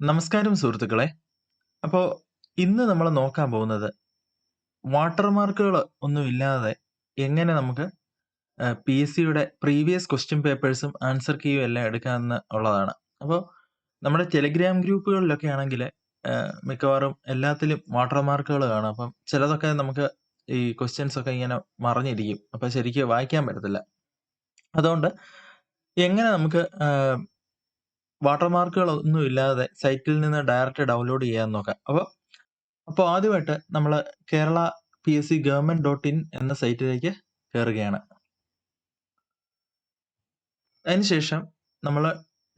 നമസ്കാരം സുഹൃത്തുക്കളെ. അപ്പോ ഇന്ന് നമ്മൾ നോക്കാൻ പോകുന്നത് വാട്ടർമാർക്കുകൾ ഒന്നുമില്ലാതെ എങ്ങനെ നമുക്ക് ഏഹ്, പി-എസ്-സിയുടെ പ്രീവിയസ് ക്വസ്റ്റ്യൻ പേപ്പേഴ്സും ആൻസർ കീയും എല്ലാം എടുക്കാമെന്ന് ഉള്ളതാണ്. അപ്പോൾ നമ്മുടെ ടെലിഗ്രാം ഗ്രൂപ്പുകളിലൊക്കെ ആണെങ്കിൽ മിക്കവാറും എല്ലാത്തിലും വാട്ടർമാർക്കുകൾ കാണും. അപ്പം ചിലതൊക്കെ നമുക്ക് ഈ ക്വസ്റ്റ്യൻസ് ഒക്കെ ഇങ്ങനെ മറിഞ്ഞിരിക്കും അപ്പം ശരിക്കും വായിക്കാൻ പറ്റത്തില്ല. അതുകൊണ്ട് എങ്ങനെ നമുക്ക് ഒന്നും ഇല്ലാതെ സൈറ്റിൽ നിന്ന് ഡയറക്റ്റ് ഡൗൺലോഡ് ചെയ്യാൻ നോക്കാം. അപ്പോൾ അപ്പോൾ ആദ്യമായിട്ട് നമ്മൾ Kerala P S C government dot in എന്ന സൈറ്റിലേക്ക് കയറുകയാണ് അതിനുശേഷം നമ്മൾ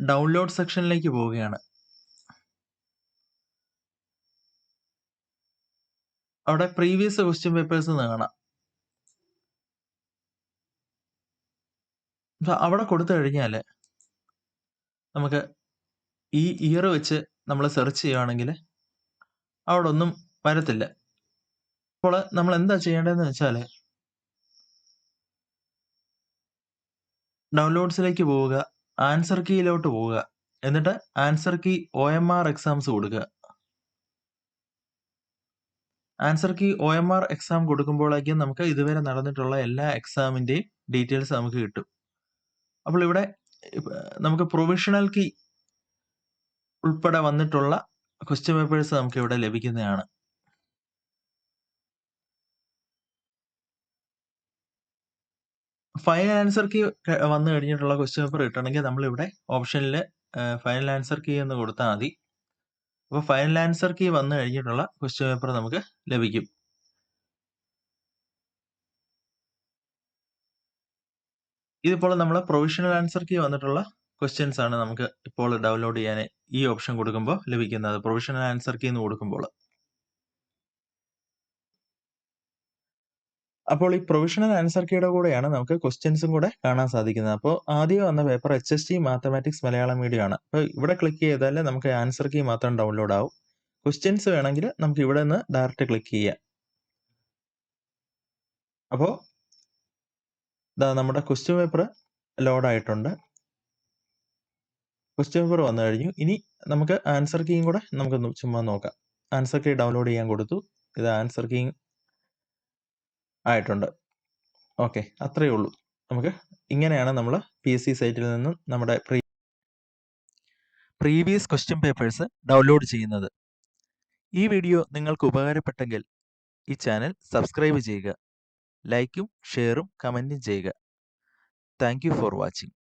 ഡൗൺലോഡ് സെക്ഷനിലേക്ക് പോവുകയാണ്. അവിടെ പ്രീവിയസ് ക്വസ്റ്റ്യൻ പേപ്പേഴ്സ് എന്ന് കാണാം. അവിടെ കൊടുത്തു കഴിഞ്ഞാൽ നമുക്ക് ഈ ഇയർ വെച്ച് നമ്മൾ സെർച്ച് ചെയ്യുകയാണെങ്കിൽ അവിടെ ഒന്നും വരത്തില്ല. അപ്പോൾ നമ്മൾ എന്താ ചെയ്യേണ്ടതെന്ന് വെച്ചാൽ ഡൗൺലോഡ്സിലേക്ക് പോവുക. ആൻസർ കീയിലോട്ട് പോവുക. എന്നിട്ട് answer key O M R exams കൊടുക്കുക. Answer key O M R exam കൊടുക്കുമ്പോഴേക്കും നമുക്ക് ഇതുവരെ നടന്നിട്ടുള്ള എല്ലാ എക്സാമിന്റെയും ഡീറ്റെയിൽസ് നമുക്ക് കിട്ടും. അപ്പോൾ ഇവിടെ നമുക്ക് പ്രൊവിഷണൽ കീ ഉൾപ്പെടെ വന്നിട്ടുള്ള ക്വസ്റ്റ്യൻ പേപ്പേഴ്സ് നമുക്ക് ഇവിടെ ലഭിക്കുന്നതാണ്. ഫൈനൽ ആൻസർ കീ വന്നു കഴിഞ്ഞിട്ടുള്ള ക്വസ്റ്റ്യൻ പേപ്പർ കിട്ടണമെങ്കിൽ നമ്മൾ ഇവിടെ ഓപ്ഷനിൽ ഫൈനൽ ആൻസർ കീ എന്ന് കൊടുത്താൽ മതി. അപ്പോൾ ഫൈനൽ ആൻസർ കീ വന്നു കഴിഞ്ഞിട്ടുള്ള ക്വസ്റ്റ്യൻ പേപ്പർ നമുക്ക് ലഭിക്കും. ഇതിപ്പോൾ നമ്മൾ പ്രൊവിഷണൽ ആൻസർ കീ വന്നിട്ടുള്ള ക്വസ്റ്റ്യൻസ് ആണ് നമുക്ക് ഇപ്പോൾ ഡൗൺലോഡ് ചെയ്യാൻ ഈ ഓപ്ഷൻ കൊടുക്കുമ്പോൾ ലഭിക്കുന്നത്. പ്രൊവിഷണൽ ആൻസർ കീ എന്ന് കൊടുക്കുമ്പോൾ അപ്പോൾ ഈ പ്രൊവിഷണൽ ആൻസർ കീയുടെ കൂടെയാണ് നമുക്ക് ക്വസ്റ്റ്യൻസും കൂടെ കാണാൻ സാധിക്കുന്നത്. അപ്പോൾ ആദ്യം വന്ന paper H S T mathematics Malayalam medium ആണ്. അപ്പോൾ ഇവിടെ ക്ലിക്ക് ചെയ്താൽ നമുക്ക് ആൻസർ കീ മാത്രം ഡൗൺലോഡ് ആവും. ക്വസ്റ്റ്യൻസ് വേണമെങ്കിൽ നമുക്ക് ഇവിടെ നിന്ന് ഡയറക്റ്റ് ക്ലിക്ക് ചെയ്യാം. അപ്പോൾ നമ്മുടെ ക്വസ്റ്റ്യൻ പേപ്പർ ലോഡ് ആയിട്ടുണ്ട്. ക്വസ്റ്റ്യൻ പേപ്പർ വന്നു കഴിഞ്ഞു. ഇനി നമുക്ക് ആൻസർ കീയും കൂടെ നമുക്കൊന്ന് ചുമ്മാ നോക്കാം. ആൻസർ കീ ഡൗൺലോഡ് ചെയ്യാൻ കൊടുത്തു. ഇത് ആൻസർ കീ ആയിട്ടുണ്ട്. ഓക്കെ. അത്രയേ ഉള്ളൂ. നമുക്ക് ഇങ്ങനെയാണ് നമ്മൾ പി-എസ്-സി സൈറ്റിൽ നിന്നും നമ്മുടെ pre previous question papers download ചെയ്യുന്നത്. ഈ വീഡിയോ നിങ്ങൾക്ക് ഉപകാരപ്പെട്ടെങ്കിൽ ഈ ചാനൽ സബ്സ്ക്രൈബ് ചെയ്യുക. ലൈക്കും ഷെയറും കമന്റും ചെയ്യുക. Thank for watching.